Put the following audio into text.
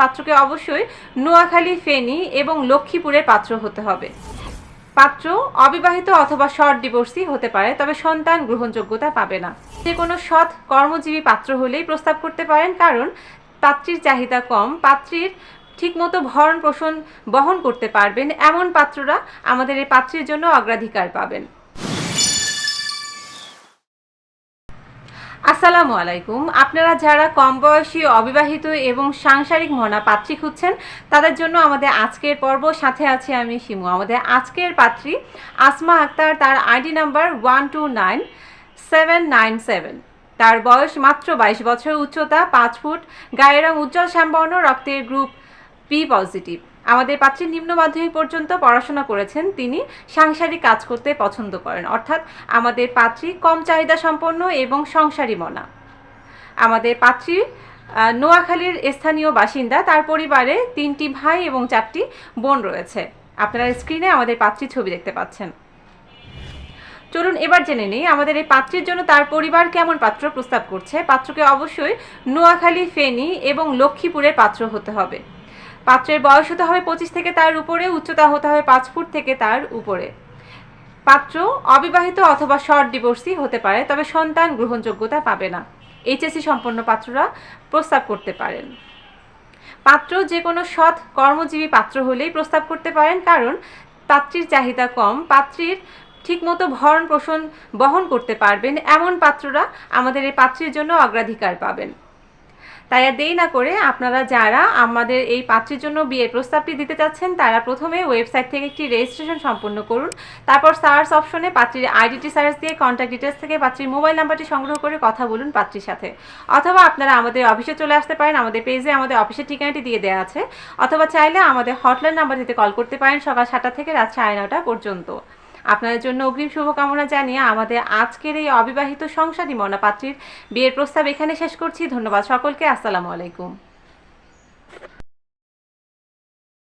পাত্রকে অবশ্যই নোয়াখালী, ফেনী এবং লক্ষ্মীপুরের পাত্র হতে হবে। পাত্র অবিবাহিত অথবা শর্ট ডিভোর্সি হতে পারে, তবে সন্তান গ্রহণযোগ্যতা পাবে না। যে কোনো সৎ কর্মজীবী পাত্র হলেই প্রস্তাব করতে পারেন, কারণ পাত্রীর চাহিদা কম, পাত্রীর ঠিকমতো ভরণ পোষণ বহন করতে পারবেন। এমন পাত্ররা আমাদের এই পাত্রীর জন্য অগ্রাধিকার পাবেন। আসসালামু আলাইকুম। আপনারা যারা কম বয়সী, অবিবাহিত এবং সাংসারিক মনা পাত্রী খুঁজছেন, তাদের জন্য আমাদের আজকের পর্ব। সাথে আছে আমি শিমু। আমাদের আজকের পাত্রী আসমা আক্তার, তার ID number one two nine seven nine seven. তার বয়স মাত্র বাইশ বছর, উচ্চতা পাঁচ ফুট, গায়ের রং উজ্জ্বল, শ্যামবর্ণ, রক্তের গ্রুপ বি পজিটিভ। আমাদের পাত্রী নিম্ন মাধ্যমিক পর্যন্ত পড়াশোনা করেছেন তিনি। সাংসারিক কাজ করতে পছন্দ করেন। অর্থাৎ আমাদের পাত্রী কম চাহিদা সম্পন্ন এবং সংসারী মনা। আমাদের পাত্রী নোয়াখালীর স্থানীয় বাসিন্দা। তার পরিবারে তিনটি ভাই এবং চারটি বোন রয়েছে। আপনারা স্ক্রিনে আমাদের পাত্রীর ছবি দেখতে পাচ্ছেন। চলুন এবার জেনে নিই, আমাদের এই পাত্রের জন্য তার পরিবার কেমন পাত্র প্রস্তাব করছে। পাত্রকে অবশ্যই নোয়াখালী, ফেনী এবং লক্ষ্মীপুরের পাত্র হতে হবে। পাত্রের বয়স হতে হবে পঁচিশ থেকে তার উপরে, উচ্চতা হতে হবে পাঁচ ফুট থেকে তার উপরে। পাত্র অবিবাহিত অথবা শর্ট ডিভোর্সি হতে পারে, তবে সন্তান গ্রহণযোগ্যতা পাবে না। এইচএসসি সম্পন্ন পাত্ররা প্রস্তাব করতে পারেন। পাত্র যে কোনো সৎ, কর্মজীবী পাত্র হলেই প্রস্তাব করতে পারেন, কারণ পাত্রীর চাহিদা কম, পাত্রীর ঠিকমতো ভরণ পোষণ বহন করতে পারবেন। এমন পাত্ররা আমাদের এই পাত্রীর জন্য অগ্রাধিকার পাবেন। তাই আর দেরি না করে আপনারা যারা আমাদের এই পাত্রীর জন্য বিয়ের প্রস্তাবটি দিতে চাচ্ছেন তারা প্রথমে ওয়েবসাইট থেকে একটি রেজিস্ট্রেশন সম্পন্ন করুন। তারপর সার্চ অপশনে পাত্রীর আইডিটি সার্চ দিয়ে কন্ট্যাক্ট ডিটেলস থেকে পাত্রীর মোবাইল নাম্বারটি সংগ্রহ করে কথা বলুন পাত্রীর সাথে। অথবা আপনারা আমাদের অফিসে চলে আসতে পারেন, আমাদের পেজে আমাদের অফিসের ঠিকানাটি দিয়ে দেওয়া আছে। অথবা চাইলে আমাদের হটলাইন নাম্বার দিতে কল করতে পারেন সকাল সাতটা থেকে রাত সাড়ে নটা পর্যন্ত। আপনাদের জন্য অগ্রিম শুভকামনা জানিয়ে আমাদের আজকের এই অবিবাহিত সংসারী মনাপাত্রীর বিয়ের প্রস্তাব এখানে শেষ করছি। ধন্যবাদ সকলকে। আসসালামু আলাইকুম।